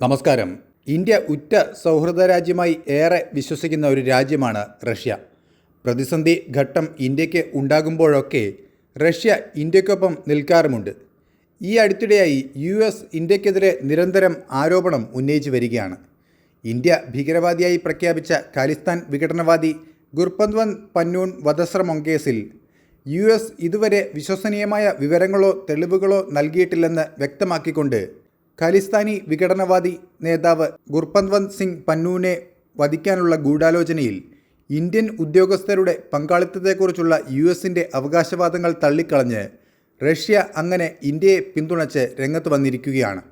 നമസ്കാരം. ഇന്ത്യ ഉറ്റ സൗഹൃദ രാജ്യമായി ഏറെ വിശ്വസിക്കുന്ന ഒരു രാജ്യമാണ് റഷ്യ. പ്രതിസന്ധി ഘട്ടം ഇന്ത്യയ്ക്ക് ഉണ്ടാകുമ്പോഴൊക്കെ റഷ്യ ഇന്ത്യക്കൊപ്പം നിൽക്കാറുമുണ്ട്. ഈ അടുത്തിടെയായി യു എസ് ഇന്ത്യക്കെതിരെ നിരന്തരം ആരോപണം ഉന്നയിച്ചു വരികയാണ്. ഇന്ത്യ ഭീകരവാദിയായി പ്രഖ്യാപിച്ച ഖാലിസ്ഥാൻ വിഘടനവാദി ഗുർപന്ത്വന്ത് പന്നൂൺ വധശ്രമം യു എസ് ഇതുവരെ വിശ്വസനീയമായ വിവരങ്ങളോ തെളിവുകളോ നൽകിയിട്ടില്ലെന്ന് വ്യക്തമാക്കിക്കൊണ്ട് ഖാലിസ്ഥാനി വിഘടനവാദി നേതാവ് ഗുർപന്ത്വന്ത് സിംഗ് പന്നൂനെ വധിക്കാനുള്ള ഗൂഢാലോചനയിൽ ഇന്ത്യൻ ഉദ്യോഗസ്ഥരുടെ പങ്കാളിത്തത്തെക്കുറിച്ചുള്ള യു എസിന്റെ അവകാശവാദങ്ങൾ തള്ളിക്കളഞ്ഞ് റഷ്യ അങ്ങനെ ഇന്ത്യയെ പിന്തുണച്ച് രംഗത്ത് വന്നിരിക്കുകയാണ്.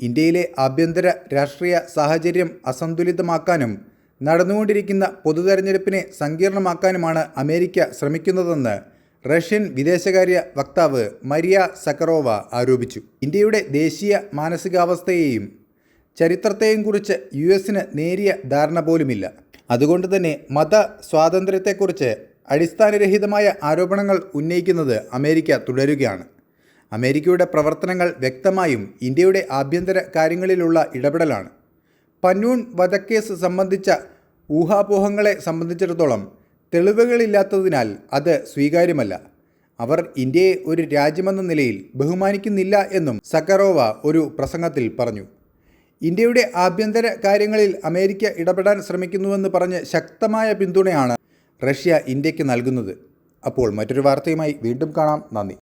ഇന്ത്യയിലെ ആഭ്യന്തര രാഷ്ട്രീയ സാഹചര്യം അസന്തുലിതമാക്കാനും നടന്നുകൊണ്ടിരിക്കുന്ന പൊതുതെരഞ്ഞെടുപ്പിനെ സങ്കീർണമാക്കാനുമാണ് അമേരിക്ക ശ്രമിക്കുന്നതെന്ന് റഷ്യൻ വിദേശകാര്യ വക്താവ് മരിയ സക്കറോവ ആരോപിച്ചു. ഇന്ത്യയുടെ ദേശീയ മാനസികാവസ്ഥയെയും ചരിത്രത്തെയും കുറിച്ച് യു എസിന് നേരിയ ധാരണ പോലുമില്ല. അതുകൊണ്ട് തന്നെ മത സ്വാതന്ത്ര്യത്തെക്കുറിച്ച് അടിസ്ഥാനരഹിതമായ ആരോപണങ്ങൾ ഉന്നയിക്കുന്നത് അമേരിക്ക തുടരുകയാണ്. അമേരിക്കയുടെ പ്രവർത്തനങ്ങൾ വ്യക്തമായും ഇന്ത്യയുടെ ആഭ്യന്തര കാര്യങ്ങളിലുള്ള ഇടപെടലാണ്. പന്നൂൺ വധക്കേസ് സംബന്ധിച്ച ഊഹാപോഹങ്ങളെ സംബന്ധിച്ചിടത്തോളം തെളിവുകളില്ലാത്തതിനാൽ അത് സ്വീകാര്യമല്ല. അവർ ഇന്ത്യയെ ഒരു രാജ്യമെന്ന നിലയിൽ ബഹുമാനിക്കുന്നില്ല എന്നും സക്കറോവ ഒരു പ്രസംഗത്തിൽ പറഞ്ഞു. ഇന്ത്യയുടെ ആഭ്യന്തര കാര്യങ്ങളിൽ അമേരിക്ക ഇടപെടാൻ ശ്രമിക്കുന്നുവെന്ന് പറഞ്ഞ് ശക്തമായ പിന്തുണയാണ് റഷ്യ ഇന്ത്യയ്ക്ക് നൽകുന്നത്. അപ്പോൾ മറ്റൊരു വാർത്തയുമായി വീണ്ടും കാണാം. നന്ദി.